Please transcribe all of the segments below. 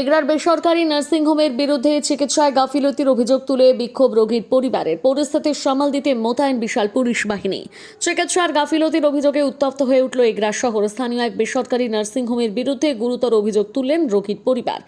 এগরার বেসরকারি নার্সিংহোমের বিরুদ্ধে চিকিৎসায় গাফিলতির অভিযোগ তুলে বিক্ষোভ রোগীর পরিবারের। পরিস্থিতি সামাল দিতে মোতায়েন বিশাল পুলিশ বাহিনী। চিকিৎসার গাফিলতির অভিযোগে উত্তপ্ত হয়ে উঠল এগরা শহর। স্থানীয় এক বেসরকারি নার্সিংহোমের বিরুদ্ধে গুরুতর অভিযোগ তুললেন রোগীর পরিবার।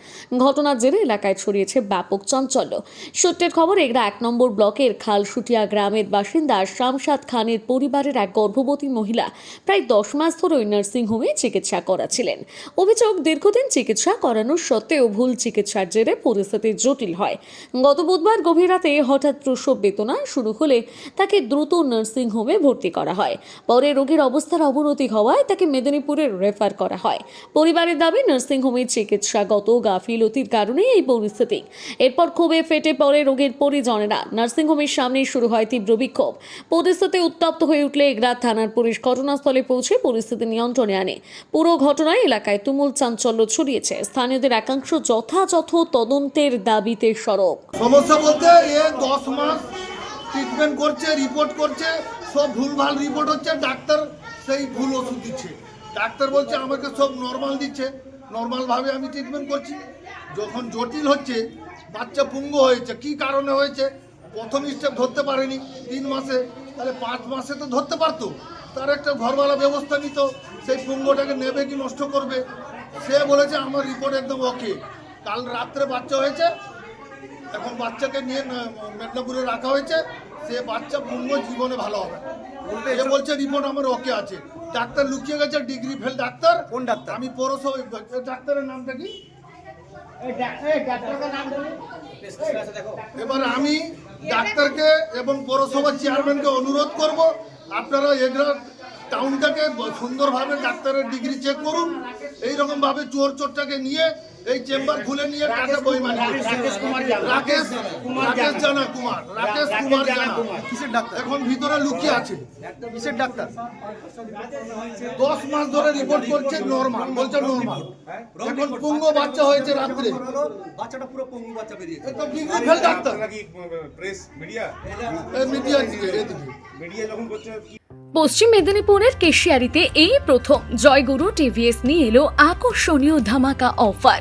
ঘটনার জেরে এলাকায় ছড়িয়েছে ব্যাপক চাঞ্চল্য। সূত্রের খবর, এগরা এক নম্বর ব্লকের খালসুটিয়া গ্রামের বাসিন্দা শামসাদ খানের পরিবারের এক গর্ভবতী মহিলা প্রায় দশ মাস ধরে ওই নার্সিংহোমে চিকিৎসা করাছিলেন অভিযোগ, দীর্ঘদিন চিকিৎসা করানোর সত্ত্বেও ভুল চিকিৎসার জেরে পরিস্থিতি জটিল হয়। গত বুধবার গভীর রাতে হঠাৎ প্রসব বেদনা শুরু হলে তাকে দ্রুত নার্সিংহোমে ভর্তি করা হয়। পরে রোগীর অবস্থার অবনতি হওয়ায় তাকে মেদিনীপুরে রেফার করা হয়। পরিবারের দাবি নার্সিংহোমের চিকিৎসাগত গাফিলতির কারণে এই পরিস্থিতি। এরপর ক্ষোভে ফেটে পড়ে রোগীর পরিজনেরা। নার্সিংহোমের সামনে শুরু হয় তীব্র বিক্ষোভ। পরিস্থিতি উত্তপ্ত হয়ে উঠলে এগরা থানার পুলিশ ঘটনাস্থলে পৌঁছে পরিস্থিতি নিয়ন্ত্রণে আনে। পুরো ঘটনায় এলাকায় তুমুল চাঞ্চল্য ছড়িয়েছে। স্থানীয়দের একাংশ যথাযথ তদন্তের দাবিতে সরব। সমস্যা বলতে এ দশ মাস ট্রিটমেন্ট করছে রিপোর্ট করছে, সব ভুলভাল রিপোর্ট হচ্ছে, ডাক্তার সেই ভুল ওষুধ দিচ্ছে। ডাক্তার বলছে, আমাকে সব নর্মাল দিচ্ছে নর্মালভাবে আমি ট্রিটমেন্ট করছি। যখন জটিল হচ্ছে, বাচ্চা পুঙ্গ হয়েছে, কি কারণে হয়েছে, প্রথম স্টেপ ধরতে পারেনি, তিন মাসে, তাহলে পাঁচ মাসে তো ধরতে পারতো। তার একটা ঘরওয়ালা ব্যবস্থা নিত, সেই পুঙ্গটাকে নেবে কি নষ্ট করবে? সে বলেছে আমার রিপোর্ট একদম ওকে কাল রাত্রে বাচ্চা হয়েছে এখন বাচ্চাকে নিয়ে মেদিনীপুরে রাখা হয়েছে। সে বাচ্চা পূর্ণ জীবনে ভালো হবে। এ বলছে রিপোর্ট আমার ওকে আছে। ডাক্তার লুকিয়ে গেছে ডিগ্রি ফেল ডাক্তার। কোন ডাক্তার? আমি পৌরসভা ডাক্তারের নামটা কি? এবার আমি ডাক্তারকে এবং পৌরসভার চেয়ারম্যানকে অনুরোধ করব আপনারা এগরা টাউনটাকে সুন্দরভাবে ডাক্তারের ডিগ্রি চেক করুন। এইরকম ভাবে চোর চোরটাকে নিয়ে এই চেম্বার খুলে নিয়ে টাকা বইমানি রাকেশ কুমার রাকেশ রাকেশ জানা। জানা কুমার। রাকেশ কুমার জানা জানা। কিসের ডাক্তার? এখন ভিতরে লুকিয়ে আছে। কিসের ডাক্তার? দশ মাস ধরে রিপোর্ট করছে নর্মাল বলছে নর্মাল এখন পুঙ্গ বাচ্চা হয়েছে রাত্রে। বাচ্চাটা পুরো পঙ্গু বাচ্চা বেরিয়েছে। তো ডিগ্রি ফেল ডাক্তার। নাকি প্রেস মিডিয়া মিডিয়া এদিকে মিডিয়া যখন করছে পশ্চিম মেদিনীপুরের কেশিয়ারিতে এই প্রথম জয়গুরু টিভিএস নিয়ে এলো আকর্ষণীয় ধামাকা অফার,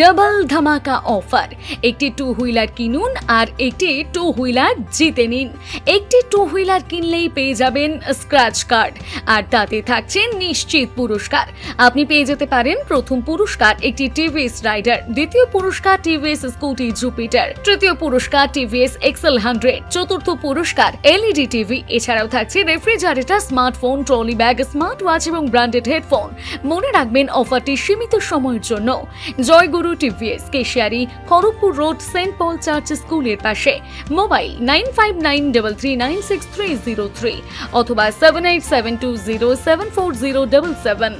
ডাবল ধামাকা অফার। একটি টু হুইলার কিনুন আর একটি টু হুইলার জিতে নিন। একটি টু হুইলার কিনলেই পেয়ে যাবেন স্ক্র্যাচ কার্ড, আর তাতে থাকছে নিশ্চিত পুরস্কার। আপনি পেয়ে যেতে পারেন প্রথম পুরস্কার একটি টিভিএস রাইডার, দ্বিতীয় পুরস্কার টিভিএস স্কুটি জুপিটার, তৃতীয় পুরস্কার টিভিএস এক্সেল হান্ড্রেড, চতুর্থ পুরস্কার এলইডি টিভি, এছাড়াও থাকছে refrigerator smartphone, trolley bag smart watch এবং ব্র্যান্ডেড হেডফোন। মনে রাখবেন অফারটি সীমিত সময়ের জন্য। Joyguru TVS, Keshiary, Kharagpur road, Saint Paul church স্কুলের পাশে। Mobile nine five nine double three nine six three zero three অথবা seven eight seven two zero seven four zero double seven.